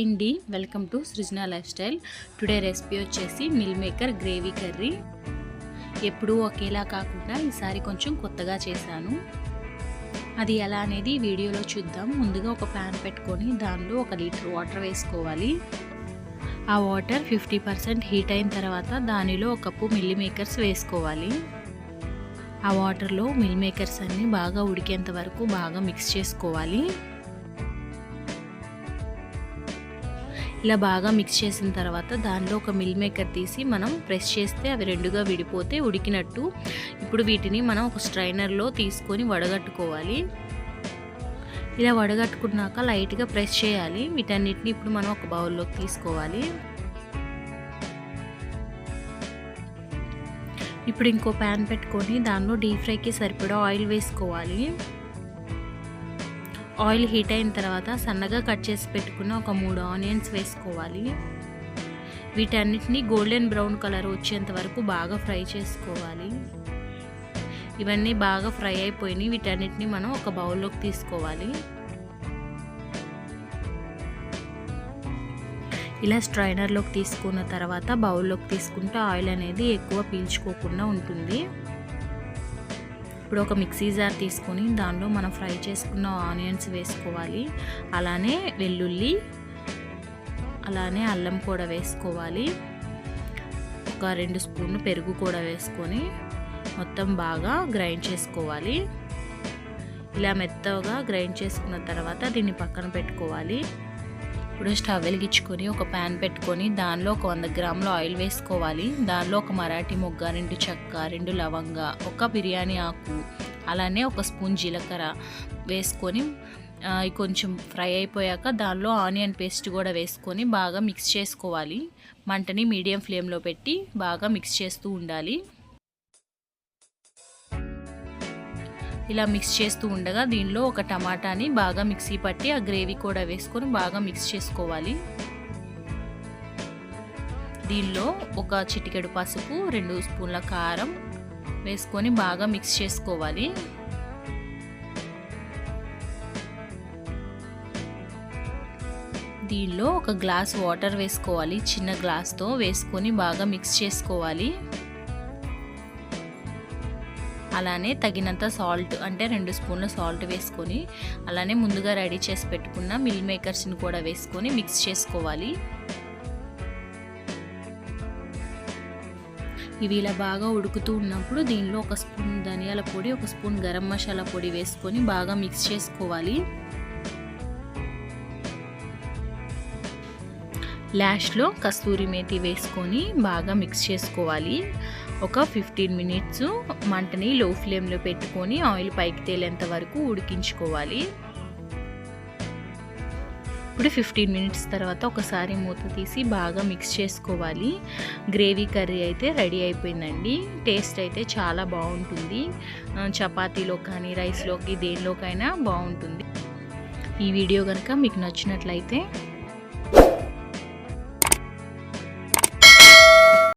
Hi అండి. Welcome to Srujana life style today recipe వచ్చేసి meal maker gravy curry ఎప్పుడూ ఒకేలా కాకుండా ఈసారి కొంచెం కొత్తగా చేశాను. అది ఎలా అనేది వీడియోలో చూద్దాం. ముందుగా ఒక ప్యాన్ పెట్టుకొని దానిలో ఒక లీటర్ వాటర్ వేసుకోవాలి. ఆ వాటర్ ఫిఫ్టీ పర్సెంట్ హీట్ అయిన తర్వాత దానిలో ఒక కప్పు మిల్లీ మేకర్స్ వేసుకోవాలి. ఆ వాటర్లో మిల్ మేకర్స్ అన్నీ బాగా ఉడికేంత వరకు బాగా మిక్స్ చేసుకోవాలి. ఇలా బాగా మిక్స్ చేసిన తర్వాత దానిలో ఒక మిల్ మేకర్ తీసి మనం ప్రెస్ చేస్తే అవి రెండుగా విడిపోతే ఉడికినట్టు. ఇప్పుడు వీటిని మనం ఒక స్ట్రైనర్లో తీసుకొని వడగట్టుకోవాలి. ఇలా వడగట్టుకున్నాక లైట్గా ప్రెస్ చేయాలి. వీటన్నిటిని ఇప్పుడు మనం ఒక బౌల్లోకి తీసుకోవాలి. ఇప్పుడు ఇంకో ప్యాన్ పెట్టుకొని దానిలో డీప్ ఫ్రైకి సరిపడా ఆయిల్ వేసుకోవాలి. ఆయిల్ హీట్ అయిన తర్వాత సన్నగా కట్ చేసి పెట్టుకున్న ఒక మూడు ఆనియన్స్ వేసుకోవాలి. వీటన్నిటిని గోల్డెన్ బ్రౌన్ కలర్ వచ్చేంత వరకు బాగా ఫ్రై చేసుకోవాలి. ఇవన్నీ బాగా ఫ్రై అయిపోయినాయి. వీటన్నిటిని మనం ఒక బౌల్లోకి తీసుకోవాలి. ఇలా స్ట్రైనర్లోకి తీసుకున్న తర్వాత బౌల్లోకి తీసుకుంటే ఆయిల్ అనేది ఎక్కువ పీల్చుకోకుండా ఉంటుంది. ఇప్పుడు ఒక మిక్సీ జార్ తీసుకొని దానిలో మనం ఫ్రై చేసుకున్న ఆనియన్స్ వేసుకోవాలి. అలానే వెల్లుల్లి అలానే అల్లం కూడా వేసుకోవాలి. ఒక రెండు స్పూన్లు పెరుగు కూడా వేసుకొని మొత్తం బాగా గ్రైండ్ చేసుకోవాలి. ఇలా మెత్తగా గ్రైండ్ చేసుకున్న తర్వాత దీన్ని పక్కన పెట్టుకోవాలి. ఇప్పుడు స్టవ్ వెలిగించుకొని ఒక ప్యాన్ పెట్టుకొని దానిలో ఒక వంద గ్రాముల ఆయిల్ వేసుకోవాలి. దానిలో ఒక మరాఠీ మొగ్గ రెండు చెక్క రెండు లవంగ ఒక బిర్యానీ ఆకు అలానే ఒక స్పూన్ జీలకర్ర వేసుకొని కొంచెం ఫ్రై అయిపోయాక దానిలో ఆనియన్ పేస్ట్ కూడా వేసుకొని బాగా మిక్స్ చేసుకోవాలి. మంటని మీడియం ఫ్లేమ్లో పెట్టి బాగా మిక్స్ చేస్తూ ఉండాలి. ఇలా మిక్స్ చేస్తూ ఉండగా దీనిలో ఒక టమాటాని బాగా మిక్సీ పట్టి ఆ గ్రేవీ కూడా వేసుకొని బాగా మిక్స్ చేసుకోవాలి. దీనిలో ఒక చిటికెడు పసుపు రెండు స్పూన్ల కారం వేసుకొని బాగా మిక్స్ చేసుకోవాలి. దీనిలో ఒక గ్లాస్ వాటర్ వేసుకోవాలి చిన్న గ్లాస్తో వేసుకొని బాగా మిక్స్ చేసుకోవాలి. అలానే తగినంత సాల్ట్ అంటే రెండు స్పూన్ల సాల్ట్ వేసుకొని అలానే ముందుగా రెడీ చేసి పెట్టుకున్న మిల్ మేకర్స్ని కూడా వేసుకొని మిక్స్ చేసుకోవాలి. ఇవి ఇలా బాగా ఉడుకుతూ ఉన్నప్పుడు దీనిలో ఒక స్పూన్ ధనియాల పొడి ఒక స్పూన్ గరం మసాలా పొడి వేసుకొని బాగా మిక్స్ చేసుకోవాలి. లాస్ట్లో కస్తూరి మేతి వేసుకొని బాగా మిక్స్ చేసుకోవాలి. ఒక ఫిఫ్టీన్ మినిట్స్ మంటని లో ఫ్లేమ్లో పెట్టుకొని ఆయిల్ పైకి తేలేంత వరకు ఉడికించుకోవాలి. ఇప్పుడు ఫిఫ్టీన్ మినిట్స్ తర్వాత ఒకసారి మూత తీసి బాగా మిక్స్ చేసుకోవాలి. గ్రేవీ కర్రీ అయితే రెడీ అయిపోయిందండి. టేస్ట్ అయితే చాలా బాగుంటుంది. చపాతీలో కానీ రైస్లోకి దేనిలోకైనా బాగుంటుంది. ఈ వీడియో కనుక మీకు నచ్చినట్లయితే